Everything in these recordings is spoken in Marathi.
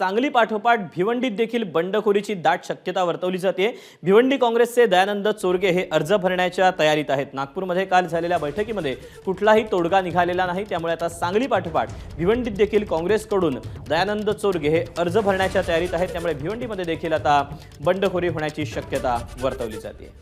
सांगली पाठोपाठ भिवंडीत देखील बंडखोरीची दाट शक्यता वर्तवली जाते. भिवंडी काँग्रेसचे दयानंद चोरगे हे अर्ज भरण्याच्या तयारीत आहेत. नागपूरमध्ये काल झालेल्या बैठकीमध्ये कुठलाही तोडगा निघालेला नाही. त्यामुळे आता सांगली पाठोपाठ भिवंडीत देखील काँग्रेसकडून दयानंद चोरगे हे अर्ज भरण्याच्या तयारीत आहेत. त्यामुळे भिवंडीमध्ये देखील आता बंडखोरी होण्याची शक्यता वर्तवली जाते.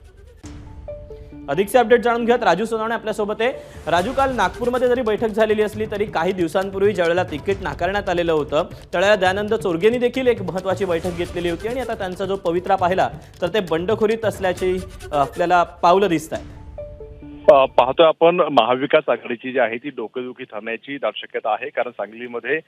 अधिकचे अपडेट जाणून घ्यात राजू सोनवणे आपल्यासोबत आहे. राजू काल नागपूरमध्ये जरी बैठक झालेली असली तरी काही दिवसांपूर्वी ज्यावेळेला तिकीट नाकारण्यात आलेलं होतं त्यावेळेला दयानंद चोरगेनी देखील एक महत्त्वाची बैठक घेतलेली होती आणि आता त्यांचा जो पवित्रा पाहिला तर ते बंडखोरीत असल्याची आपल्याला पावलं दिसत पाहतोय आपण महाविकास आघाडीची जी आहे ती डोकेदुखी ठरण्याची दाट शक्यता आहे. कारण सांगलीमध्ये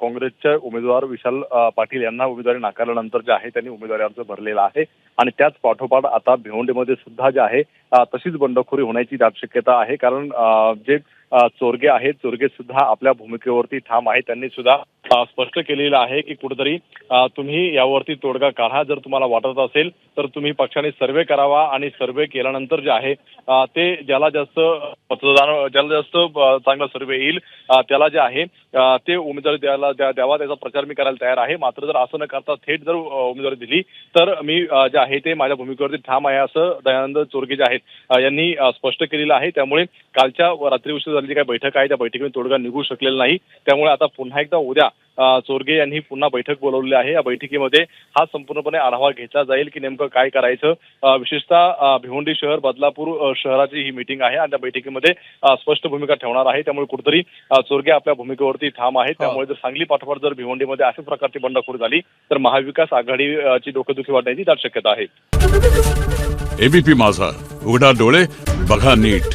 काँग्रेसचे उमेदवार विशाल पाटील यांना उमेदवारी नाकारल्यानंतर जे आहे त्यांनी उमेदवारी अर्ज भरलेला आहे. आणि त्याच पाठोपाठ आता भिवंडीमध्ये सुद्धा जे आहे तशीच बंडखोरी होण्याची दाट शक्यता आहे. कारण जे चोरगे आहेत चोरगे सुद्धा आपल्या भूमिकेवरती ठाम आहे त्यांनी सुद्धा स्पष्ट केलेलं आहे की कुठेतरी तुम्ही यावरती तोडगा काढा. जर तुम्हाला वाटत असेल तर तुम्ही पक्षाने सर्वे करावा आणि सर्वे केल्यानंतर जे आहे ते ज्याला जास्त मतदान ज्याला जास्त चांगला सर्वे येईल त्याला जे आहे ते उमेदवारी द्यायला द्या- द्यावा त्याचा प्रचार मी करायला तयार आहे. मात्र जर असं न करता थेट जर उमेदवारी दिली तर मी जे आहे ते माझ्या भूमिकेवरती ठाम आहे असं दयानंद चोरगे जे आहेत यांनी स्पष्ट केलेलं आहे. त्यामुळे कालच्या रात्री उशीर झालेली काही बैठक आहे त्या बैठकीमध्ये तोडगा निघू शकलेला नाही. त्यामुळे आता पुन्हा एकदा उद्या चोरगे यांनी पुन्हा बैठक बोलवलेली आहे. या बैठकीमध्ये हा संपूर्णपणे आढावा घेतला जाईल की नेमकं काय करायचं. विशेषतः भिवंडी शहर बदलापूर शहराची ही मिटिंग आहे आणि त्या बैठकीमध्ये स्पष्ट भूमिका ठेवणार आहे. त्यामुळे कुठेतरी चोरगे आपल्या भूमिकेवरती ठाम आहे त्यामुळे जर सांगली पाठोपाठ जर भिवंडीमध्ये अशा प्रकारची बंडखोरी झाली तर महाविकास आघाडीची डोकेदुखी वाढण्याची दाट शक्यता आहे. एबीपी माझा. उघडा डोळे बघा नीट.